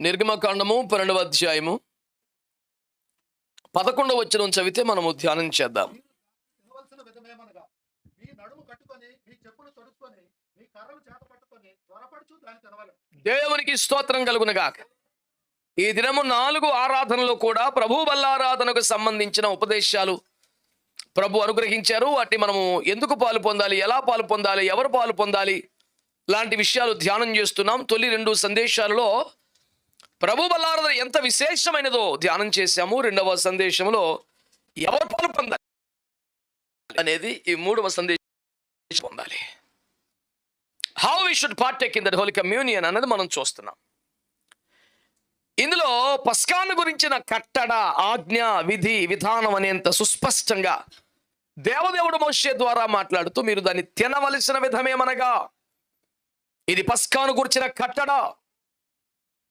నిర్గమకాండము పన్నెండవ అధ్యాయము పదకొండవ వచ్చిన చదివితే మనము ధ్యానం చేద్దాం. దేవునికి స్తోత్రం కలుగునగాక. ఈ దినము నాలుగు ఆరాధనలో కూడా ప్రభు బల్లారాధనకు సంబంధించిన ఉపదేశాలు ప్రభు అనుగ్రహించారు. వాటిని మనము ఎందుకు పాలు పొందాలి ఎలా పాలు పొందాలి ఎవరు పాలు పొందాలి లాంటి విషయాలు ధ్యానం చేస్తున్నాం. తొలి రెండు సందేశాలలో ప్రభు బలారాధన ఎంత విశేషమైనదో ధ్యానం చేశాము. రెండవ సందేశంలో ఎవరు పాలు పొందాలి అనేది ఈ మూడవ సందేశం పొందాలి. How we should partake in that holy communion అన్నది మనం చూస్తున్నాం. ఇందులో పస్కాను గురించిన కట్టడ ఆజ్ఞ విధి విధానం అనేంత సుస్పష్టంగా దేవదేవుడు మోషే ద్వారా మాట్లాడుతూ మీరు దాన్ని తినవలసిన విధమేమనగా? ఇది పస్కాను గురించిన కట్టడ